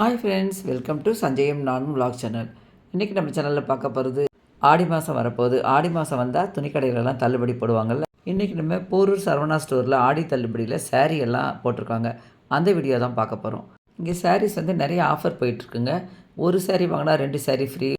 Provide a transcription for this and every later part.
Hi friends welcome to Sanjayam நானும் vlog channel இன்றைக்கி நம்ம சேனலில் பார்க்க போகிறது ஆடி மாதம் வரப்போகுது. ஆடி மாதம் வந்தால் துணிக்கடையிலலாம் தள்ளுபடி போடுவாங்கல்ல. இன்றைக்கி நம்ம போரூர் சரவணா ஸ்டோரில் ஆடி தள்ளுபடியில் saree எல்லாம் போட்டிருக்காங்க. அந்த வீடியோ தான் பார்க்க போகிறோம் இங்கே சாரீஸ் வந்து நிறைய ஆஃபர் போயிட்டுருக்குங்க. ஒரு சேரீ வாங்கினா ரெண்டு saree free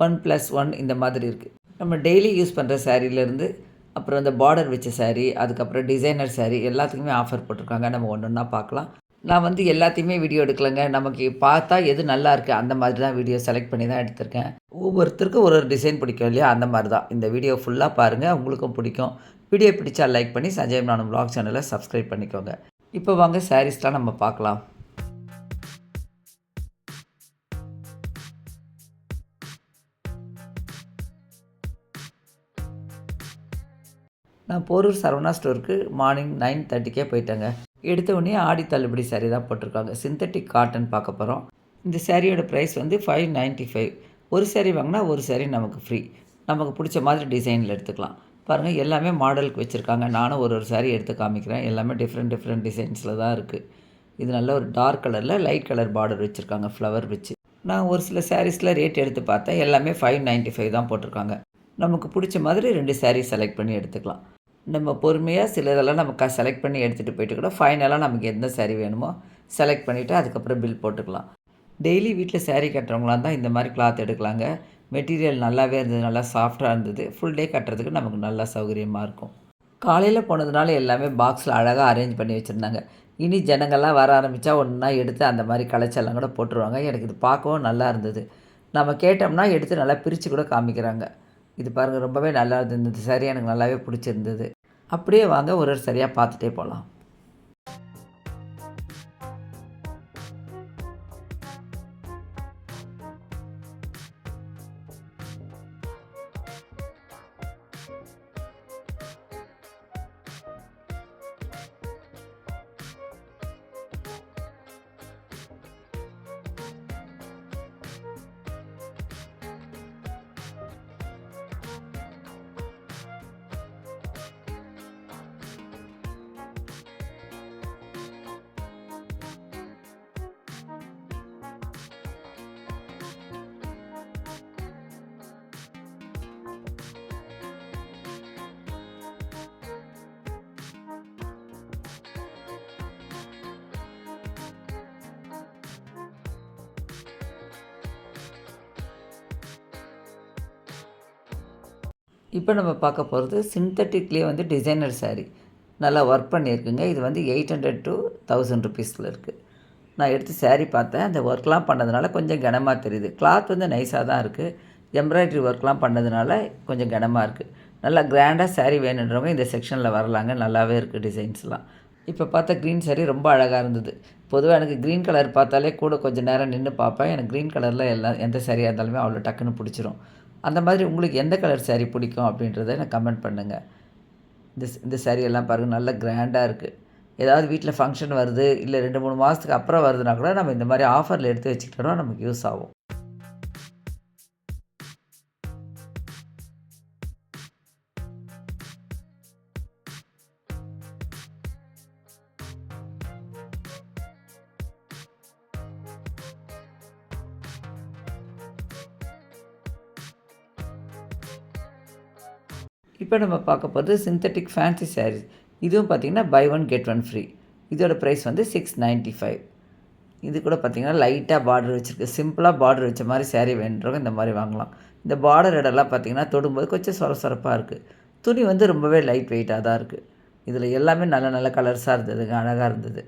one plus one இந்த மாதிரி இருக்குது நம்ம டெய்லி யூஸ் பண்ணுற சாரீலேருந்து அப்புறம் இந்த பார்டர் வச்ச saree அதுக்கப்புறம் டிசைனர் சேரீ எல்லாத்துக்குமே ஆஃபர் போட்டிருக்காங்க. நம்ம ஒன்று ஒன்றா பார்க்கலாம். நான் வந்து எல்லாத்தையுமே வீடியோ எடுக்கலைங்க. நமக்கு பார்த்தா எது நல்லா இருக்குது அந்த மாதிரி தான் வீடியோ செலக்ட் பண்ணி தான் எடுத்திருக்கேன். ஒவ்வொருத்தருக்கும் ஒரு ஒரு டிசைன் பிடிக்கும் இல்லையா? அந்த மாதிரி தான். இந்த வீடியோ ஃபுல்லாக பாருங்கள் உங்களுக்கும் பிடிக்கும். வீடியோ பிடிச்சா லைக் பண்ணி சஞ்சய் நானும் vlog சேனலை சப்ஸ்கிரைப் பண்ணிக்கோங்க. இப்போ வாங்க சாரீஸ்லாம் நம்ம பார்க்கலாம். நான் போரூர் சரவணா ஸ்டோருக்கு மார்னிங் நைன் தேர்ட்டிக்கே போயிட்டேங்க. எடுத்த உடனே ஆடி தள்ளுபடி saree தான் போட்டிருக்காங்க. சிந்தட்டிக் காட்டன் பார்க்க போகிறோம் இந்த சாரியோட ப்ரைஸ் வந்து ஃபைவ் நைன்ட்டி ஃபைவ் ஒரு சாரீ வாங்கினா ஒரு சாரீ நமக்கு ஃப்ரீ நமக்கு பிடிச்ச மாதிரி டிசைனில் எடுத்துக்கலாம். பாருங்கள் எல்லாமே மாடலுக்கு வச்சுருக்காங்க. நானும் ஒரு ஒரு saree எடுத்து காமிக்கிறேன். எல்லாமே டிஃப்ரெண்ட் டிஃப்ரெண்ட் டிசைன்ஸில் தான் இருக்குது இது நல்ல ஒரு டார்க் கலரில் லைட் கலர் பார்டர் வச்சுருக்காங்க ஃப்ளவர் வச்சு. நான் ஒரு சில சாரீஸில் ரேட் எடுத்து பார்த்தேன். எல்லாமே ஃபைவ் நைன்ட்டி ஃபைவ் தான் போட்டிருக்காங்க. நமக்கு பிடிச்ச மாதிரி ரெண்டு சாரீ செலக்ட் பண்ணி எடுத்துக்கலாம். நம்ம பொறுமையாக சிலதெல்லாம் நம்ம க செலக்ட் பண்ணி எடுத்துகிட்டு போயிட்டு கூட ஃபைனலாக நமக்கு எந்த சேரீ வேணுமோ செலக்ட் பண்ணிவிட்டு அதுக்கப்புறம் பில் போட்டுக்கலாம். டெய்லி வீட்டில் சேரீ கட்டுறவங்களாம் தான் இந்த மாதிரி கிளாத் எடுக்கலாங்க. மெட்டீரியல் நல்லாவே இருந்தது நல்லா சாஃப்டாக இருந்தது. ஃபுல் டே கட்டுறதுக்கு நமக்கு நல்லா சௌகரியமாக இருக்கும். காலையில் போனதுனால எல்லாமே பாக்ஸில் அழகாக அரேஞ்ச் பண்ணி வச்சுருந்தாங்க. இனி ஜனங்கள்லாம் வர ஆரம்பித்தா ஒன்றா எடுத்து அந்த மாதிரி கலைச்செல்லாம் கூட போட்டுருவாங்க. எனக்கு இது பார்க்கவும் நல்லா இருந்தது. நம்ம கேட்டோம்னா எடுத்து நல்லா பிரித்து கூட காமிக்கிறாங்க. இது பாருங்கள் ரொம்பவே நல்லா இருந்தது. இந்த saree எனக்கு நல்லாவே பிடிச்சிருந்தது. அப்படியே வாங்க ஒரு ஒரு சரியாக பார்த்துட்டே போகலாம் இப்போ நம்ம பார்க்க போகிறது சிந்தட்டிக்லேயே வந்து டிசைனர் சாரீ நல்லா ஒர்க் பண்ணியிருக்குங்க. இது வந்து எயிட் ஹண்ட்ரட் டு தௌசண்ட் ருபீஸில் இருக்குது நான் எடுத்து சாரீ பார்த்தேன். அந்த ஒர்க்லாம் பண்ணதுனால கொஞ்சம் கனமாக தெரியுது. கிளாத் வந்து நைஸாக தான் இருக்குது எம்ப்ராய்டரி ஒர்க்லாம் பண்ணதுனால கொஞ்சம் கனமாக இருக்குது நல்லா கிராண்டாக சாரீ வேணுன்றவங்க இந்த செக்ஷனில் வரலாங்க. நல்லாவே இருக்குது டிசைன்ஸ்லாம் இப்போ பார்த்தா க்ரீன் saree ரொம்ப அழகாக இருந்தது. பொதுவாக எனக்கு க்ரீன் கலர் பார்த்தாலே கூட கொஞ்சம் நேரம் நின்று பார்ப்பேன். எனக்கு க்ரீன் கலரில் எல்லாம் எந்த சாரியாக இருந்தாலுமே அவ்வளோ டக்குன்னு பிடிச்சிரும். அந்த மாதிரி உங்களுக்கு எந்த கலர் சேரீ பிடிக்கும் அப்படின்றத எனக்கு கமெண்ட் பண்ணுங்கள் இந்த இந்த saree எல்லாம் பாருங்கள் நல்ல கிராண்டாக இருக்குது ஏதாவது வீட்டில் ஃபங்க்ஷன் வருது இல்லை ரெண்டு மூணு மாதத்துக்கு அப்புறம் வருதுன்னா கூட நம்ம இந்த மாதிரி ஆஃபரில் எடுத்து வச்சுக்கிட்டோம்னா நமக்கு யூஸ் ஆகும். இப்போ நம்ம பார்க்க போகிறது சிந்தட்டிக் ஃபேன்சி சாரீஸ் இதுவும் பார்த்திங்கன்னா buy one get one free இதோட ப்ரைஸ் வந்து சிக்ஸ் நைன்ட்டி ஃபைவ் இது கூட பார்த்திங்கன்னா லைட்டாக பார்டர் வச்சுருக்கு. சிம்பிளாக பார்டர் வச்ச மாதிரி சேரீ வேணுன்றவங்க இந்த மாதிரி வாங்கலாம். இந்த பார்டர் இடம்லாம் பார்த்திங்கன்னா தொடும்போது கொஞ்சம் சொர சொரப்பாக இருக்குது துணி வந்து ரொம்பவே லைட் வெயிட்டாக தான் இருக்குது இதில் எல்லாமே நல்ல நல்ல கலர்ஸாக இருந்ததுங்க அழகாக இருந்தது.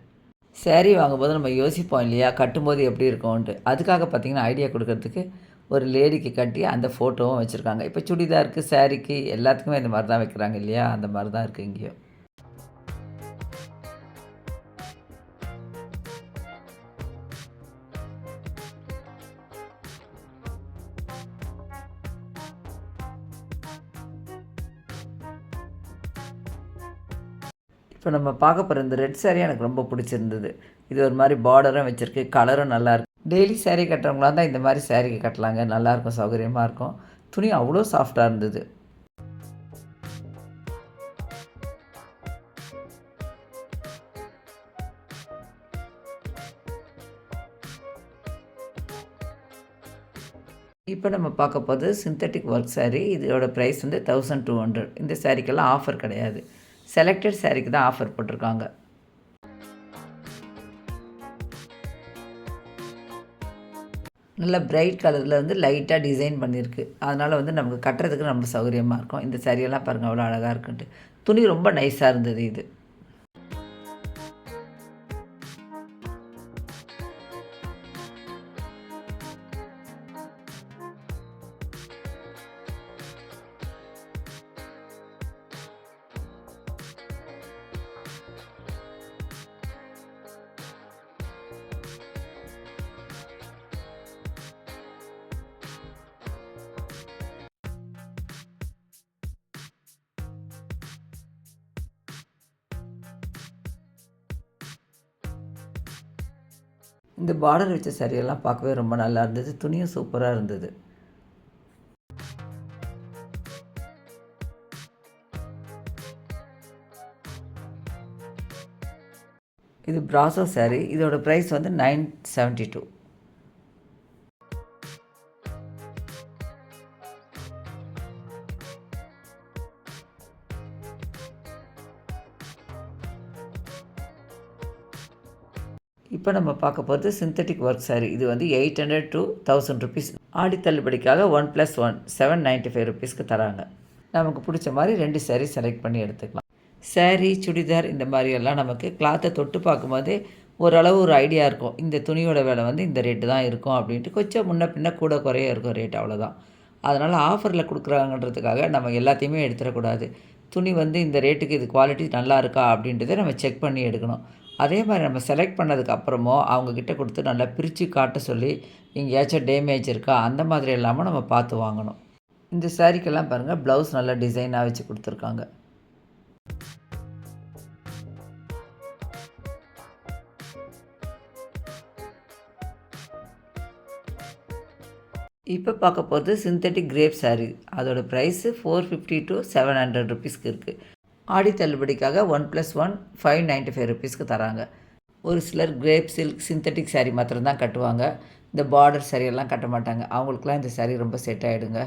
சேரீ வாங்கும்போது நம்ம யோசிப்போம் இல்லையா? கட்டும்போது எப்படி இருக்கும்ன்ட்டு. அதுக்காக பார்த்திங்கன்னா ஐடியா கொடுக்கறதுக்கு ஒரு லேடிக்கு கட்டி அந்த ஃபோட்டோவும் வச்சுருக்காங்க. இப்போ சுடிதாருக்கு சாரீக்கு எல்லாத்துக்குமே இந்த மாதிரி தான் வைக்கிறாங்க இல்லையா? அந்த மாதிரி தான் இருக்குது இங்கேயும். இப்போ நம்ம பார்க்க போகிற இந்த ரெட் சாரீ எனக்கு ரொம்ப பிடிச்சிருந்தது. இது ஒரு மாதிரி பார்டரும் வச்சுருக்கு கலரும் நல்லாயிருக்கு டெய்லி சேரீ கட்டுறவங்களா தான் இந்த மாதிரி saree கட்டலாங்க. நல்லாயிருக்கும் சௌகரியமாக இருக்கும். துணி அவ்வளோ சாஃப்டாக இருந்தது. இப்போ நம்ம பார்க்க போகிறது சிந்தட்டிக் ஒர்க் சாரீ இதோட ப்ரைஸ் வந்து தௌசண்ட் டூ ஹண்ட்ரட் இந்த சாரீக்கெல்லாம் ஆஃபர் கிடையாது. செலக்டட் சாரீக்கு தான் ஆஃபர் போட்டிருக்காங்க. நல்ல பிரைட் கலரில் வந்து லைட்டாக டிசைன் பண்ணியிருக்கு அதனால் வந்து நமக்கு கட்டுறதுக்கு ரொம்ப சௌகரியமாக இருக்கும். இந்த சரியெல்லாம் பாருங்கள் அவ்வளோ அழகாக இருக்குன்ட்டு. துணி ரொம்ப நைஸாக இருந்தது இது. இந்த பார்டர் வச்ச சரியெல்லாம் பார்க்கவே ரொம்ப நல்லா இருந்தது. துணியும் சூப்பராக இருந்தது. இது பிராசோ saree. இதோட ப்ரைஸ் வந்து நைன் செவன்ட்டி டூ இப்போ நம்ம பார்க்க போகிறது சிந்தட்டிக் ஒர்க் saree. இது வந்து eight hundred to thousand rupees Aadi தள்ளுபடிக்காக one plus one seven ninety five ருபீஸ்க்கு தராங்க. நமக்கு பிடிச்ச மாதிரி ரெண்டு சேரீ செலக்ட் பண்ணி எடுத்துக்கலாம். சேரீ சுடிதார் இந்த மாதிரியெல்லாம் நமக்கு கிளாத்தை தொட்டு பார்க்கும்போதே ஓரளவு ஒரு ஐடியா இருக்கும். இந்த துணியோட விலை வந்து இந்த ரேட்டு தான் இருக்கும் அப்படின்ட்டு கொஞ்சம் முன்ன பின்ன கூட குறைய இருக்கும் ரேட் அவ்வளோதான் அதனால் ஆஃபரில் கொடுக்குறாங்கன்றதுக்காக நம்ம எல்லாத்தையுமே எடுத்துடக்கூடாது. துணி வந்து இந்த ரேட்டுக்கு இது குவாலிட்டி நல்லா இருக்கா அப்படின்றத நம்ம செக் பண்ணி எடுக்கணும். அதே மாதிரி நம்ம செலக்ட் பண்ணதுக்கு அப்புறமோ அவங்கக்கிட்ட கொடுத்து நல்லா பிரித்து காட்ட சொல்லி எங்கேயாச்சும் டேமேஜ் இருக்கா அந்த மாதிரி இல்லாமல் நம்ம பார்த்து வாங்கணும். இந்த சாரீக்கெல்லாம் பாருங்கள் ப்ளவுஸ் நல்லா டிசைனாக வச்சு கொடுத்துருக்காங்க. இப்போ பார்க்க போகிறது சிந்தட்டிக் கிரேப் saree. அதோடய price four fifty to seven hundred ருபீஸ்க்கு இருக்குது ஆடி தள்ளுபடிக்காக one plus one five ninety five ருபீஸ்க்கு தராங்க. ஒரு சிலர் கிரேப் சில்க் சிந்தட்டிக் சாரீ மாத்திரம்தான் கட்டுவாங்க. இந்த பார்டர் சாரியெல்லாம் கட்ட மாட்டாங்க. அவங்களுக்குலாம் இந்த சாரீ ரொம்ப செட் ஆகிடுங்க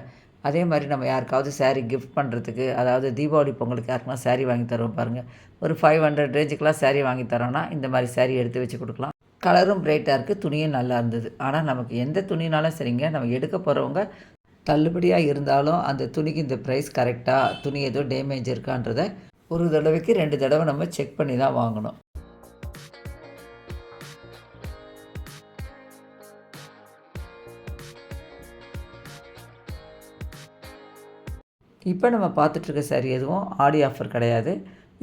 அதே மாதிரி நம்ம யாருக்காவது சாரீ கிஃப்ட் பண்ணுறதுக்கு அதாவது தீபாவளி பொங்கலுக்கு யாருக்குனா சாரீ வாங்கி தருவோம் பாருங்கள் ஒரு ஃபைவ் ஹண்ட்ரட் ரேஞ்சுக்கெலாம் சாரீ வாங்கி தரோன்னா இந்த மாதிரி சாரீ எடுத்து வச்சு கொடுக்கலாம். கலரும் பிரைட்டாக இருக்குது துணியும் நல்லா இருந்தது. ஆனால் நமக்கு எந்த துணினாலும் சரிங்க. நம்ம எடுக்க போகிறவங்க தள்ளுபடியாக இருந்தாலும் அந்த துணிக்கு இந்த ப்ரைஸ் கரெக்டாக துணி ஏதோ டேமேஜ் இருக்கான்றத ஒரு தடவைக்கு ரெண்டு தடவை நம்ம செக் பண்ணி தான் வாங்கணும். இப்போ நம்ம பார்த்துட்ருக்க சாரி எதுவும் ஆடி ஆஃபர் கிடையாது.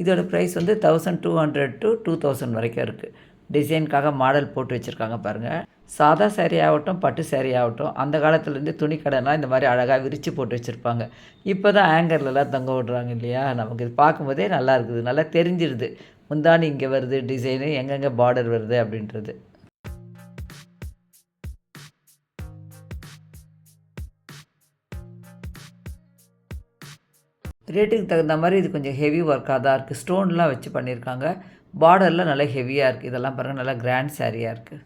இதோட ப்ரைஸ் வந்து thousand two hundred to two thousand வரைக்கும் இருக்குது டிசைனுக்காக மாடல் போட்டு வச்சுருக்காங்க பாருங்கள் சாதா சேரீ ஆகட்டும் பட்டு சேரீ ஆகட்டும் அந்த காலத்துலேருந்து துணி கடைலாம் இந்த மாதிரி அழகாக விரித்து போட்டு வச்சுருப்பாங்க. இப்போ தான் ஆங்கர்லலாம் தொங்க விடுறாங்க இல்லையா? நமக்கு இது பார்க்கும்போதே நல்லா இருக்குது நல்லா தெரிஞ்சிடுது முந்தானி இங்கே வருது டிசைனு எங்கெங்கே பார்டர் வருது அப்படின்றது. ரேட்டுக்கு தகுந்த மாதிரி இது கொஞ்சம் ஹெவி ஒர்க்காக தான் இருக்குது ஸ்டோன்லாம் வச்சு பண்ணியிருக்காங்க. பார்டர்லாம் நல்லா ஹெவியாக இருக்குது இதெல்லாம் பாருங்கள் நல்லா கிராண்ட் சாரியாக இருக்குது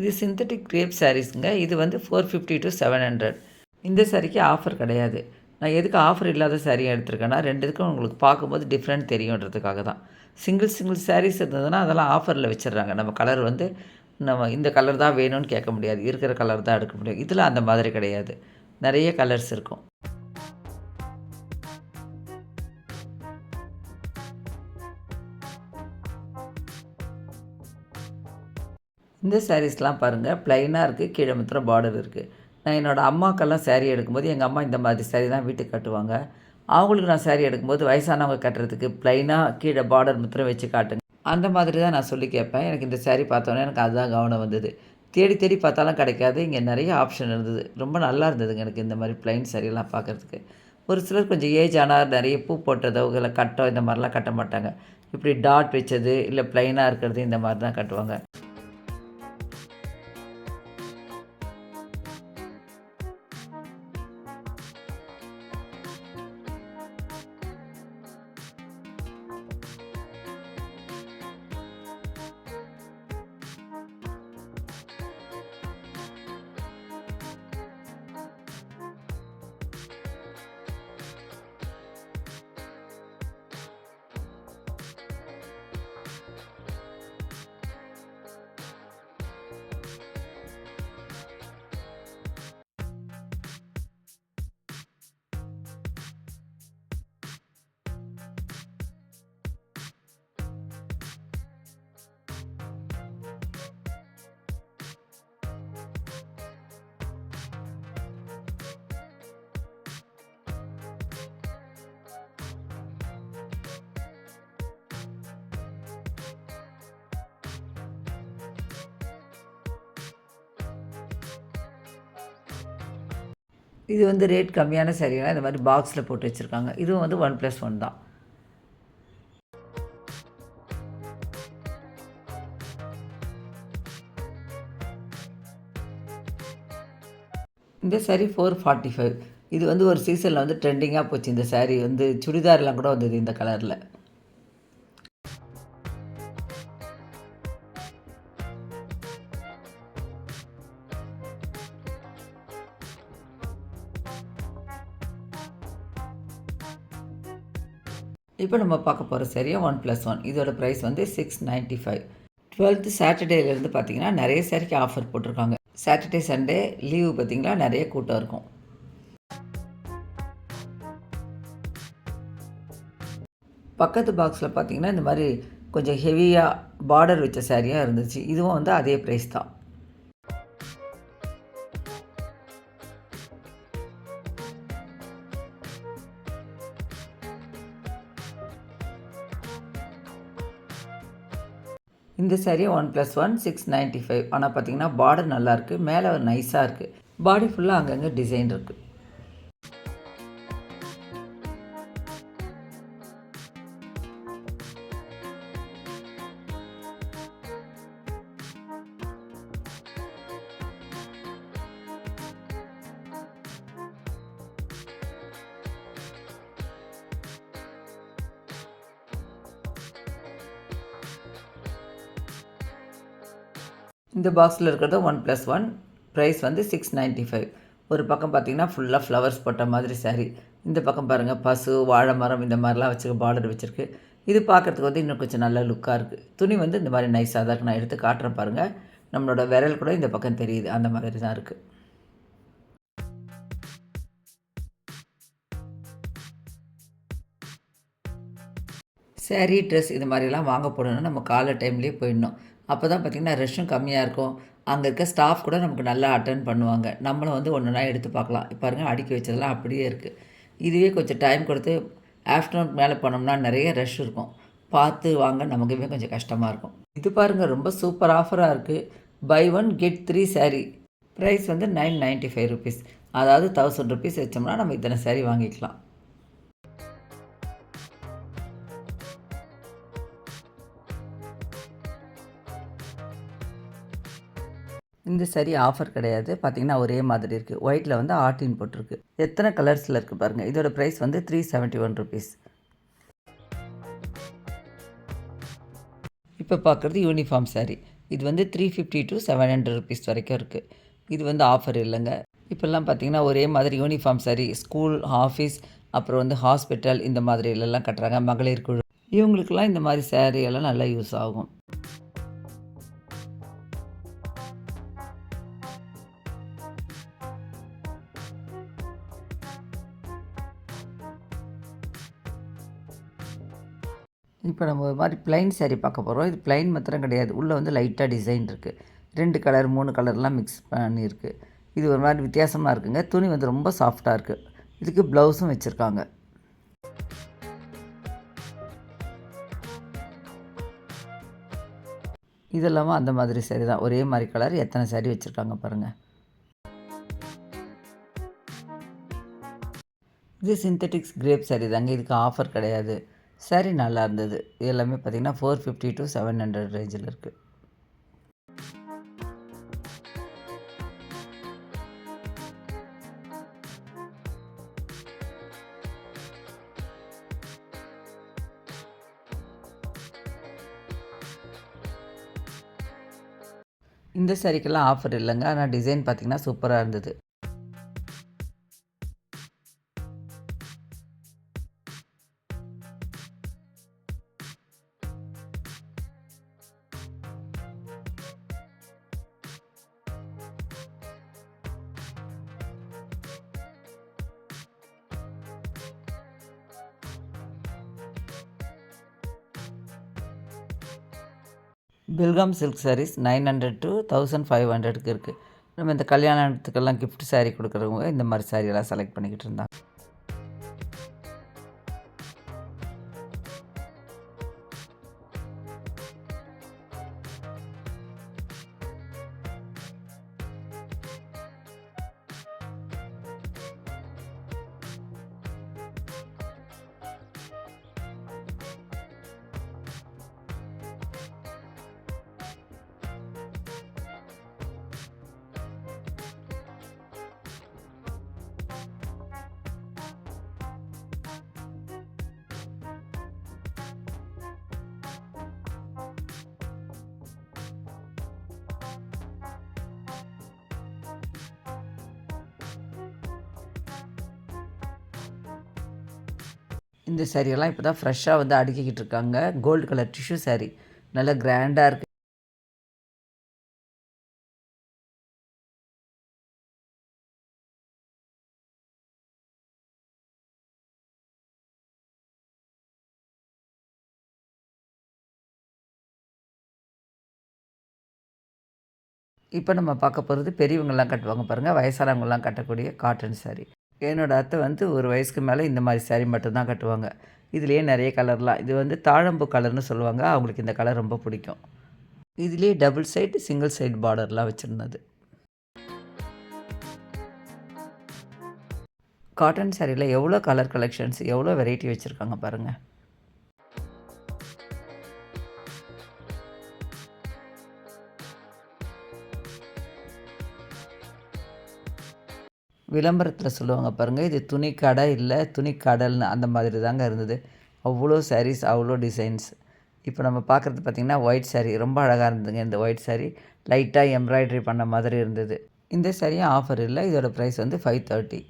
இது சிந்தட்டிக் கிரேப் சாரீஸுங்க இது வந்து four fifty to seven hundred இந்த சாரிக்கு ஆஃபர் கிடையாது. நான் எதுக்கு ஆஃபர் இல்லாத சாரியாக எடுத்திருக்கேன்னா ரெண்டுத்துக்கும் உங்களுக்கு பார்க்கும்போது டிஃப்ரெண்ட் தெரியுன்றதுக்காக தான். சிங்கிள் சிங்கிள் சாரீஸ் இருந்ததுன்னா அதெல்லாம் ஆஃபரில் வச்சிடுறாங்க. நம்ம கலர் வந்து நம்ம இந்த கலர் தான் வேணும்னு கேட்க முடியாது. இருக்கிற கலர் தான் எடுக்க முடியும். இதில் அந்த மாதிரி கிடையாது. நிறைய கலர்ஸ் இருக்கும். இந்த சாரீஸ்லாம் பாருங்கள் ப்ளைனாக இருக்குது கீழே மாத்திரம் பார்டர் இருக்குது நான் என்னோடய அம்மாக்கெல்லாம் சேரீ எடுக்கும்போது எங்கள் அம்மா இந்த மாதிரி saree தான் வீட்டுக்கு கட்டுவாங்க. அவங்களுக்கு நான் சேரீ எடுக்கும்போது வயசானவங்க கட்டுறதுக்கு ப்ளைனாக கீழே பார்டர் முத்திரம் வச்சு காட்டுங்க. அந்த மாதிரி தான் நான் சொல்லி கேட்பேன். எனக்கு இந்த சேரீ பார்த்தோன்னே எனக்கு அதுதான் கவனம் வந்தது. தேடி தேடி பார்த்தாலும் கிடைக்காது. இங்கே நிறைய ஆப்ஷன் இருந்தது. ரொம்ப நல்லா இருந்ததுங்க எனக்கு இந்த மாதிரி ப்ளைன் சரியெல்லாம் பார்க்குறதுக்கு. ஒரு சிலர் கொஞ்சம் ஏஜ் ஆனால் நிறைய பூ போட்டதோ இல்லை கட்டோ இந்த மாதிரிலாம் கட்ட மாட்டாங்க. இப்படி டாட் வச்சது இல்லை ப்ளைனாக இருக்கிறது இந்த மாதிரி தான் கட்டுவாங்க. இது வந்து ரேட் கம்மியான சரியான இந்த மாதிரி பாக்ஸில் போட்டு வச்சுருக்காங்க. இதுவும் வந்து ஒன் ப்ளஸ் ஒன் தான். இந்த saree ஃபோர் ஃபார்ட்டி ஃபைவ் இது வந்து ஒரு சீசனில் வந்து ட்ரெண்டிங்காக போச்சு. இந்த saree வந்து சுடிதார்லாம் கூட வந்தது இந்த கலரில் இப்போ நம்ம பார்க்க போகிற சரியாக ஒன் ப்ளஸ் ஒன் இதோட ப்ரைஸ் வந்து சிக்ஸ் நைன்ட்டி ஃபைவ் டுவெல்த்து சாட்டர்டேலேருந்து பார்த்தீங்கன்னா நிறைய சாரிக்கு ஆஃபர் போட்டிருக்காங்க. சாட்டர்டே சண்டே லீவு பார்த்தீங்கன்னா நிறைய கூட்டம் இருக்கும். பக்கத்து பாக்ஸில் பார்த்தீங்கன்னா இந்த மாதிரி கொஞ்சம் ஹெவியாக பார்டர் வச்ச சாரியாக இருந்துச்சு. இதுவும் வந்து அதே ப்ரைஸ் தான். இந்த சாரியை one plus one six ninety five ஆனால் பார்த்தீங்கன்னா பார்டர் நல்லாயிருக்கு மேலே நைஸாக இருக்குது பாடி ஃபுல்லாக அங்கங்கே டிசைன் இருக்குது இந்த பாக்ஸில் இருக்கிறது ஒன் ப்ளஸ் ஒன் ப்ரைஸ் வந்து சிக்ஸ் நைன்ட்டி ஃபைவ் ஒரு பக்கம் பார்த்தீங்கன்னா ஃபுல்லாக ஃப்ளவர்ஸ் போட்ட மாதிரி சாரீ இந்த பக்கம் பாருங்கள் பசு வாழை மரம் இந்த மாதிரிலாம் வச்சுக்க பார்டர் வச்சுருக்கு. இது பார்க்குறதுக்கு வந்து இன்னும் கொஞ்சம் நல்ல லுக்காக இருக்குது துணி வந்து இந்த மாதிரி நைஸாக தான் இருக்குது நான் எடுத்து காட்டுறேன் பாருங்கள் நம்மளோட விரல் கூட இந்த பக்கம் தெரியுது. அந்த மாதிரி தான் இருக்குது சேரீ ட்ரெஸ் இது மாதிரிலாம் வாங்க போடணும்னா நம்ம காலை டைம்லேயே போயிடணும். அப்போ தான் பார்த்திங்கன்னா ரஷ்ஷும் கம்மியாக இருக்கும். அங்கே இருக்க ஸ்டாஃப் கூட நமக்கு நல்லா அட்டன் பண்ணுவாங்க. நம்மளும் வந்து ஒன்று ஒன்றா எடுத்து பார்க்கலாம். பாருங்கள் பாருங்க அடுக்கி வச்சதெல்லாம் அப்படியே இருக்குது இதுவே கொஞ்சம் டைம் கொடுத்து ஆஃப்டர்நூன் மேலே போனோம்னா நிறைய ரஷ் இருக்கும். பார்த்து வாங்க நமக்குமே கொஞ்சம் கஷ்டமாக இருக்கும். இது பாருங்கள் ரொம்ப சூப்பர் ஆஃபராக இருக்குது buy one get three saree price வந்து நைன் நைன்ட்டி ஃபைவ் ருபீஸ் அதாவது தௌசண்ட் ருபீஸ் வச்சோம்னா நம்ம இத்தனை சாரீ வாங்கிக்கலாம். இந்த சரி ஆஃபர் கிடையாது. பார்த்தீங்கன்னா ஒரே மாதிரி இருக்குது ஒயிட்டில் வந்து ஆர்டின் போட்டிருக்கு. எத்தனை கலர்ஸில் இருக்குது பாருங்கள் இதோட ப்ரைஸ் வந்து த்ரீ செவன்ட்டி ஒன் ருபீஸ் இப்போ பார்க்குறது யூனிஃபார்ம் சாரீ இது வந்து three fifty to seven hundred rupees வரைக்கும் இருக்குது இது வந்து ஆஃபர் இல்லைங்க. இப்போல்லாம் பார்த்தீங்கன்னா ஒரே மாதிரி யூனிஃபார்ம் சாரீ ஸ்கூல் ஆஃபீஸ் அப்புறம் வந்து ஹாஸ்பிட்டல் இந்த மாதிரிலெல்லாம் கட்டுறாங்க. மகளிர் குழு. இவங்களுக்கெல்லாம் இந்த மாதிரி saree எல்லாம் நல்லா யூஸ் ஆகும். இப்போ நம்ம ஒரு மாதிரி ப்ளைன் சேரீ பார்க்க போகிறோம் இது ப்ளைன் மாத்திரம் கிடையாது. உள்ளே வந்து லைட்டாக டிசைன் இருக்குது ரெண்டு கலர் மூணு கலர்லாம் மிக்ஸ் பண்ணியிருக்கு. இது ஒரு மாதிரி வித்தியாசமாக இருக்குங்க. துணி வந்து ரொம்ப சாஃப்டாக இருக்குது இதுக்கு ப்ளவுஸும் வச்சுருக்காங்க. இதெல்லாமும் அந்த மாதிரி சரி தான். ஒரே மாதிரி கலர் எத்தனை சாரி வச்சுருக்காங்க பாருங்கள் இது சிந்தட்டிக்ஸ் கிரேப் saree தாங்க. இதுக்கு ஆஃபர் கிடையாது. சரி நல்லா இருந்தது. இது எல்லாமே பார்த்திங்கன்னா four fifty to seven hundred ரேஞ்சில் இருக்குது இந்த சாரிக்கெல்லாம் ஆஃபர் இல்லைங்க. ஆனால் டிசைன் பார்த்திங்கன்னா சூப்பராக இருந்தது. Belgaum silk sarees nine hundred to thousand five ஹண்ட்ரடுக்கு இருக்குது நம்ம இந்த கல்யாணத்துக்கெல்லாம் கிஃப்ட் சாரீ கொடுக்குறவங்க இந்த மாதிரி சாரியெல்லாம் எல்லாம் செலக்ட் பண்ணிக்கிட்டு இருந்தாங்க. இந்த சாரியெல்லாம் இப்போ தான் ஃப்ரெஷ்ஷாக வந்து அடுக்கிக்கிட்டு இருக்காங்க. கோல்டு கலர் டிஷ்யூ சாரீ நல்லா கிராண்டாக இருக்குது இப்போ நம்ம பார்க்க போகிறது பெரியவங்கெல்லாம் கட்டுவாங்க பாருங்கள் வயசானவங்கள்லாம் கட்டக்கூடிய காட்டன் சாரீ என்னோட அத்தை வந்து ஒரு வயசுக்கு மேலே இந்த மாதிரி saree மட்டும்தான் கட்டுவாங்க. இதுலேயே நிறைய கலர்லாம். இது வந்து தாழம்பூ கலர்னு சொல்லுவாங்க. அவங்களுக்கு இந்த கலர் ரொம்ப பிடிக்கும். இதுலேயே டபுள் சைடு சிங்கிள் சைடு பார்டர்லாம் வச்சுருந்தது. காட்டன் சாரியில் எவ்வளோ கலர் கலெக்ஷன்ஸ் எவ்வளோ வெரைட்டி வச்சுருக்காங்க பாருங்கள் விளம்பரத்தில் சொல்லுவாங்க பாருங்கள் இது துணி கடை இல்லை துணி கடல்னு அந்த மாதிரி தாங்க இருந்தது. அவ்வளோ சாரீஸ் அவ்வளோ டிசைன்ஸ் இப்போ நம்ம பார்க்குறது பார்த்திங்கன்னா ஒயிட் சாரீ ரொம்ப அழகாக இருந்ததுங்க இந்த ஒயிட் சாரீ லைட்டாக எம்ப்ராய்டரி பண்ண மாதிரி இருந்தது. இந்த சாரியும் ஆஃபர் இல்லை இதோட ப்ரைஸ் வந்து ஃபைவ் தேர்ட்டி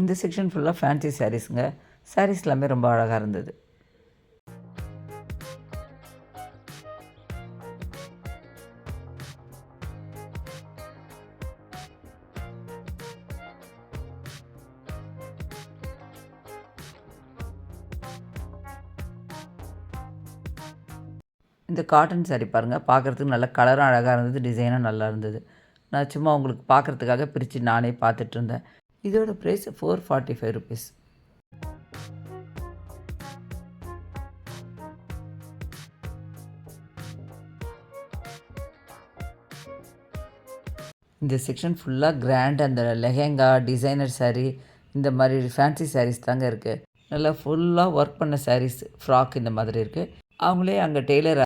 இந்த செக்ஷன் ஃபுல்லாக ஃபேன்சி சாரீஸுங்க சாரீஸ் எல்லாமே ரொம்ப அழகாக இருந்தது. இந்த காட்டன் சாரி பாருங்கள் பார்க்குறதுக்கு நல்ல கலரும் அழகாக இருந்தது டிசைனும் நல்லா இருந்தது. நான் சும்மா உங்களுக்கு பார்க்குறதுக்காக பிரித்து நானே பார்த்துட்டு இருந்தேன். இதோட price four forty five rupees இந்த செக்ஷன் ஃபுல்லாக கிராண்ட் அந்த லெஹெங்கா டிசைனர் சாரீ இந்த மாதிரி ஃபேன்சி சாரீஸ் தாங்க இருக்குது நல்லா ஃபுல்லாக ஒர்க் பண்ண சாரீஸ் ஃப்ராக் இந்த மாதிரி இருக்குது அவங்களே அங்கே டெய்லர்